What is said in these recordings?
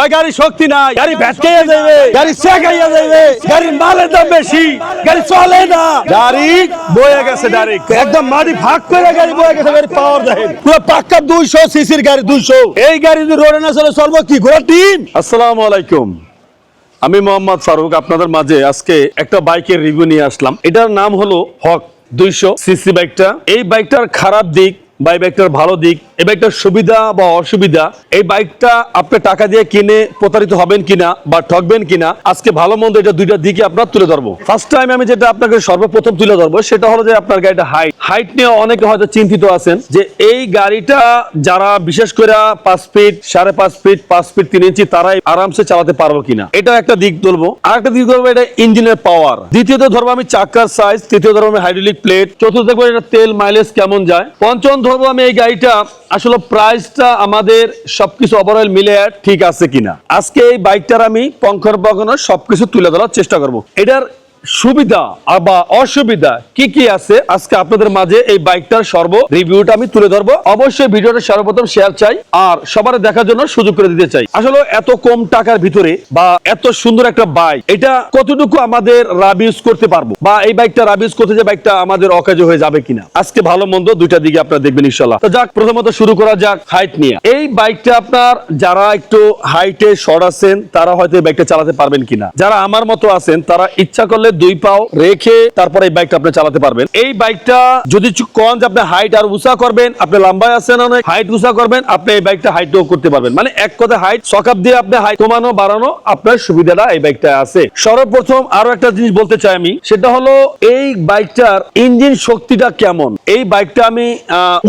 ওই গাড়ি শক্তি নাই। গাড়ি ভেটকাইয়া যাবে গাড়ি চেকাইয়া যাবে গাড়ির মালের দাম বেশি। গাড়ি চলে না। গাড়ি বয়ে গেছে ডাইরেক্ট একদম মাটি ভাগ করে গাড়ি বয়ে গেছে গাড়ি পাওয়ার দেখেন। পুরো পাক্কা দুইশো সিসির গাড়ি দুইশো। এই গাড়ি যদি রোডে না চলে চলবো কি ঘোড়া টিম আসসালামু আলাইকুম। আমি মোহাম্মদ ফারুক আপনাদের মাঝে আজকে একটা বাইকের রিভিউ নিয়ে আসলাম। এটার নাম হলো হক দুইশো সিসি বাইকটা। এই বাইকটার খারাপ দিক বা এই বাইকটার ভালো দিক এই বাইকটার সুবিধা বা অসুবিধা, এই বাইকটা আপনি টাকা দিয়ে কিনে প্রতারিত হবেন কিনা বা ঠকবেন কিনা, আজকে ভালো মন্দ এটা দুইটা দিকে আপনার তুলে ধরবো। ফার্স্ট টাইম আমি যেটা আপনাকে সর্বপ্রথম তুলে ধরবো, সেটা হলো যে আপনার গাড়িটা হাইট হাইট নিয়ে অনেকে হয়তো চিন্তিত আছেন যে এই গাড়িটা যারা বিশেষ করে পাঁচ ফিট সাড়ে পাঁচ ফিট পাঁচ ফিট তিন ইঞ্চি তারাই আরামসে চালাতে পারব কিনা। এটা একটা দিক ধরবো। আর একটা দিক ধরবো, এটা ইঞ্জিনের পাওয়ার দ্বিতীয়ত ধরবো আমি চাকার সাইজ তৃতীয় ধরবো আমি হাইড্রোলিক প্লেট চতুর্থ দেখব এটা তেল মাইলেজ কেমন যায়। পঞ্চম ধরবো আমি এই গাড়িটা আসলে প্রাইসটা আমাদের সবকিছু ওভারঅল মিলে ঠিক আছে কিনা। আজকে এই বাইকটার আমি পঙ্খর পঙ্খর সবকিছু তুলে ধরার চেষ্টা করব। এটার সুবিধা বা অসুবিধা কি কি আছে? আজকে আপনাদের মাঝে এই বাইকটার সর্ব রিভিউটা আমি তুলে ধরবো। অবশ্যই ভিডিওটা সর্বপ্রথম শেয়ার চাই আর সবার দেখার জন্য সুযোগ করে দিতে চাই। আসলে এত কম টাকার ভিতরে বা এত সুন্দর একটা বাইক, এটা কতটুকু আমাদের রাব ইউজ করতে পারব? বা এই বাইকটা রাব ইউজ করতে যে বাইকটা আমাদের অকাজ হয়ে যাবে কিনা? আজকে ভালো মন্দ দুইটা দিকে আপনারা দেখবেন ইনশাল্লাহ তো যাক, প্রথমত শুরু করা যাক হাইট নিয়ে। এই বাইকটা আপনার যারা একটু হাইটে শর্ট আছেন, তারা হয়তো এই বাইকটা চালাতে পারবেন কিনা? যারা আমার মতো আছেন, তারা ইচ্ছা করলে দুই পাও রেখে তারপরে এই বাইকটা আপনি চালাতে পারবেন। এই বাইকটা যদি যে আপনি হাইট আর উঁচা করবেন, আপনি লম্বায় আছেন অনেক হাইট উঁচা করবেন, আপনি এই বাইকটা হাইটও করতে পারবেন। মানে এক কথা হাইট সকাপ দিয়ে আপনি হাইট কমানো, বাড়ানো, আপনার সুবিধাটা এই বাইকটা আছে। সর্বপ্রথম আরও একটা জিনিস বলতে চাই আমি, সেটা হলো এই বাইকটার ইঞ্জিন শক্তিটা কেমন? এই বাইকটা আমি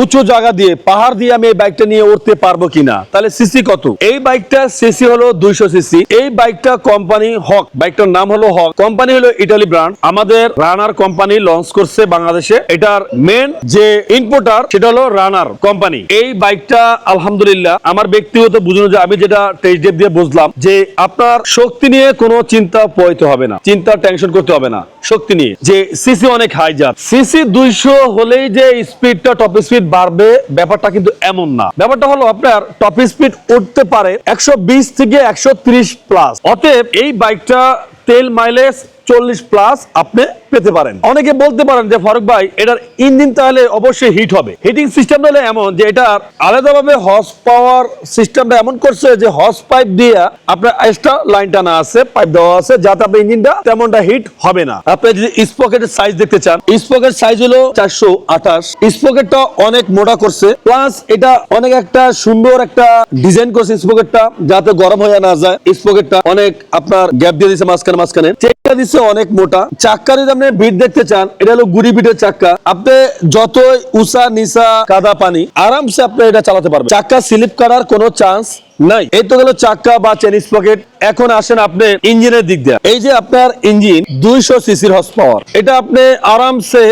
উঁচু জায়গা দিয়ে, পাহাড় দিয়ে আমি এই বাইকটা নিয়ে উঠতে পারব কিনা? তাহলে সিসি কত? এই বাইকটা সিসি হলো দুইশো সিসি এই বাইকটা কোম্পানি হক বাইকটার নাম হলো হক কোম্পানি হলো ইটালি ব্র্যান্ড আমাদের রানার কোম্পানি লঞ্চ করছে বাংলাদেশে। এটার মেন যে ইনপুটার সেটা হলো রানার কোম্পানি এই বাইকটা আলহামদুলিল্লাহ আমার ব্যক্তিগত বুঝানো যে আমি যেটা টেস্ট ডেপ দিয়ে বুঝলাম যে আপনার শক্তি নিয়ে কোনো চিন্তা পড়তে হবে না, চিন্তা টেনশন করতে হবে না, শক্তি নিয়ে। যে সিসি অনেক হাই যাত সিসি দুইশো হলেই যে স্পিডটা টপ স্পিড বাড়বে, ব্যাপারটা কিন্তু এমন না। ব্যাপারটা হলো আপনার টপ স্পিড উঠতে পারে একশো বিশ থেকে একশো ত্রিশ প্লাস অতএব এই বাইকটা তেল মাইলেজ চল্লিশ প্লাস আপনি পেতে পারেন। অনেকে বলতে পারেন যে, ফারুক ভাই, এটার ইঞ্জিন তাহলে অবশ্যই হিট হবে। হিটিং সিস্টেম হলে এমন যে এটার আলাদাভাবে হর্স পাওয়ার সিস্টেমটা এমন করছে যে হর্স পাইপ দিয়ে আপনার এক্সট্রা লাইন টানা আছে পাইপ দেওয়া আছে, যাতে আপনার ইঞ্জিনটা তেমনটা হিট হবে না। আপনি যদি স্পকেটের সাইজ দেখতে চান স্পকেট সাইজ হলো চারশো আঠাশ। স্পকেটটা অনেক মোটা করছে প্লাস এটা অনেক একটা সুন্দর একটা ডিজাইন করছে স্পকেটটা যাতে গরম হয়ে না যায়। স্পকেটটা অনেক আপনার গ্যাপ দিয়ে দিচ্ছে মাঝখানে মাঝখানে। চেকটা দিচ্ছে অনেক মোটা। চাক্কা যদি আপনি বিট দেখতে চান, এটা হলো গুড়ি বিটের চাক্কা। আপনি যতই উষা নিসা কাদা পানি, আরামসে আপনি এটা চালাতে পারবেন। চাক্কা স্লিপ করার কোনো চান্স নাই। এই তো গেল চাক্কা বা চেনিস পকেট এখন আসেন আপনি ইঞ্জিনের দিক দিয়ে। এই যে আপনার ইঞ্জিন, দুইশো সিসির হর্স পাওয়ার এটা আপনি আরামসে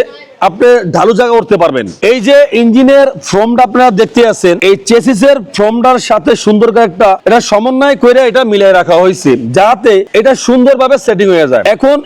আপনি ঢালু জায়গা উঠতে পারবেন। এই যে ইঞ্জিনের ফ্রমটা আপনারা দেখতে আছেন, এই চেসিসের ফ্রমটার সাথে সুন্দর করে একটা এটা সমন্বয় করে এটা মিলিয়ে রাখা হয়েছে যাতে এটা সুন্দরভাবে সেটিং হয়ে যায়। এখন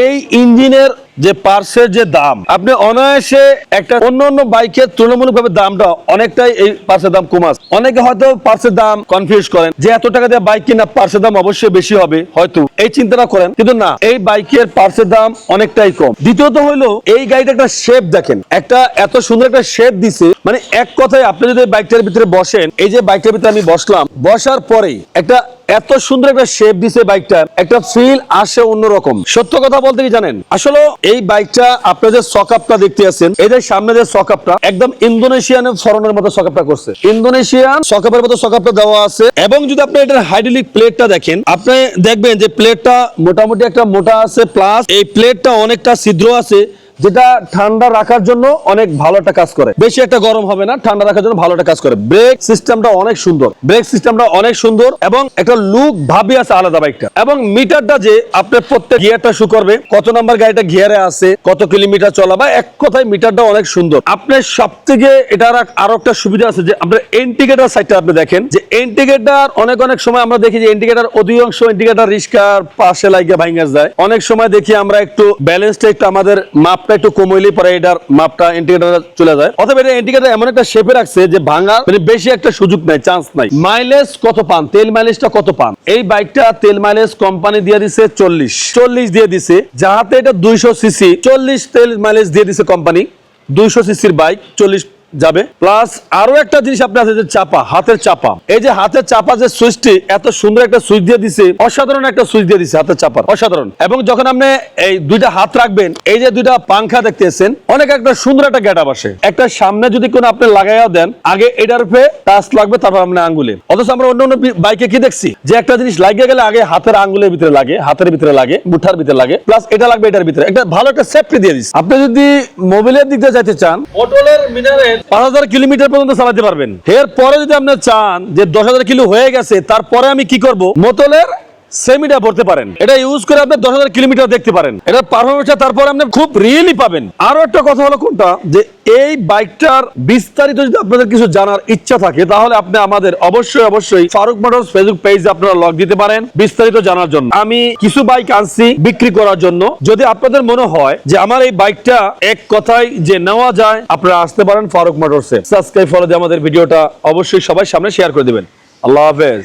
এই ইঞ্জিনের যে পার্সের যে দাম, আপনি অনায়াসে একটা অন্য অন্য বাইকের তুলনামূলকভাবে দামটা অনেকটাই এই পার্সের দাম কম আছে। অনেকে হয়তো পার্সের দাম কনফিউজ করেন যে এত টাকা দিয়ে বাইক কিনা পার্সের দাম অবশ্যই বেশি হবে, হয়তো এই চিন্তাটা করেন। কিন্তু না, এই বাইকের পার্সের দাম অনেকটাই কম। দ্বিতীয়ত হলো এই গাড়িটা একটা শেপ দেখেন। একটা এত সুন্দর একটা শেপ দিছে মানে এক কথায় আপনি যদি বাইকটার ভিতরে বসেন, এই যে বাইকটার ভিতরে আমি বসলাম, বসার পরে একটা এত সুন্দর একটা শেপ দিছে বাইকটার একটা ফিল আসে অন্যরকম। সত্য কথা বলতে কি জানেন? আসলে এই বাইকটা আপনার যে সকাপটা দেখতে আছেন যে সামনে যে সকাপটা একদম ইন্দোনেশিয়ান ফরনের মতো সকাপটা করছে। ইন্দোনেশিয়ান সকাপের মতো সকাপটা দেওয়া আছে। এবং যদি আপনি এটার হাইড্রোলিক প্লেটটা দেখেন, আপনি দেখবেন যে প্লেটটা মোটামুটি একটা মোটা আছে প্লাস এই প্লেটটা অনেকটা ছিদ্র আছে। যেটা ঠান্ডা রাখার জন্য অনেক ভালো একটা কাজ করে। বেশি একটা গরম হবে না, ঠান্ডা রাখার জন্য ভালো একটা কাজ করে। ব্রেক সিস্টেমটা অনেক সুন্দর। ব্রেক সিস্টেমটা অনেক সুন্দর এবং একটা লুক ভাবি আছে আলাদা বাইকটা। এবং মিটারটা যে আপনার প্রত্যেক গিয়ারটা শু করবে, কত নাম্বার গাড়িটা গিয়ারে আছে, কত কিলোমিটার চলা, বা এক কথায় মিটারটা অনেক সুন্দর। আপনার সব থেকে এটার আরও একটা সুবিধা আছে যে, আপনার ইন্ডিকেটার সাইডটা আপনি দেখেন, যে ইন্ডিকেটার, অনেক অনেক সময় আমরা দেখি যে ইন্ডিকেটার অধিকাংশ ইন্ডিকেটার রিস্কার পাশে লাগিয়ে ভাঙা যায়। অনেক সময় দেখি আমরা একটু ব্যালেন্সটা একটু আমাদের মাপটা মাপটা একটু কম পরে এটার মাপটা ইন্ডিকেটার চলে যায়। অথবা এটা ইন্ডিকেটার এমন একটা শেপে রাখছে যে ভাঙা মানে বেশি একটা সুযোগ নাই চান্স নাই। মাইলেজ কত পান? তেল মাইলেজটা কত পান? এই বাইকটা তেল মাইলেজ কোম্পানি দিয়ে দিছে চল্লিশ। চল্লিশ দিয়ে দিছে, যাহাতে এটা দুইশো সিসি চল্লিশ তেল মাইলেজ দিয়ে দিছে কোম্পানি দুইশো সিসির বাইক চল্লিশ যাবে। প্লাস আরও একটা জিনিস আপনার আছে যে চাপা, হাতের চাপা। এই যে হাতের চাপা যে সুইচটি এত সুন্দর একটা সুইচ দিয়ে দিছে, অসাধারণ একটা সুইচ দিয়ে দিছে হাতের চাপার, অসাধারণ। এবং যখন আপনি এই দুইটা হাত রাখবেন, এই যে দুইটা পাংখা দেখতেছেন, অনেক একটা সুন্দর একটা গেট আসে। একটা সামনে যদি কোনো আপনি লাগাইয়া দেন, আগে এটার উপরে টাচ লাগবে, তারপর আপনার আঙ্গুলে। অথচ আমরা অন্য অন্য বাইকে কি দেখছি? যে একটা জিনিস লাগিয়ে গেলে আগে হাতের আঙ্গুলের ভিতরে লাগে, হাতের ভিতরে লাগে, মুঠার ভিতরে লাগে প্লাস এটা লাগবে এটার ভিতরে। একটা ভালো একটা সেফটি দিয়ে দিচ্ছে আপনি যদি মোবাইলের দিক দিয়ে যাইতে চান পটলের মিনারের পাঁচ হাজার কিলোমিটার পর্যন্ত চালাতে পারবেন। এর পরে যদি আপনি চান যে দশ হাজার কিলো হয়ে গেছে, তারপরে আমি কি করব? মোটলের সেমিটা ভরতে পারেন। এটা ইউজ করে আপনি দশ হাজার কিলোমিটার দেখতে পারেন। এটা পারফরমেন্সটা তারপর আপনি খুব রিয়েলি পাবেন। আরও একটা কথা হলো কোনটা? যে এই বাইকটার বিস্তারিত যদি আপনাদের কিছু জানার ইচ্ছা থাকে, তাহলে আপনি আমাদের অবশ্যই অবশ্যই ফারুক মোটরস ফেসবুক পেজে আপনারা লগ দিতে পারেন বিস্তারিত জানার জন্য। আমি কিছু বাইক আনছি বিক্রি করার জন্য। যদি আপনাদের মনে হয় যে আমার এই বাইকটা এক কথায় যে নেওয়া যায়, আপনারা আসতে পারেন ফারুক মোটরসে। সাবস্ক্রাইব ফলো দিয়ে আমাদের ভিডিওটা অবশ্যই সবাই সামনে শেয়ার করে দিবেন। আল্লাহ হাফেজ।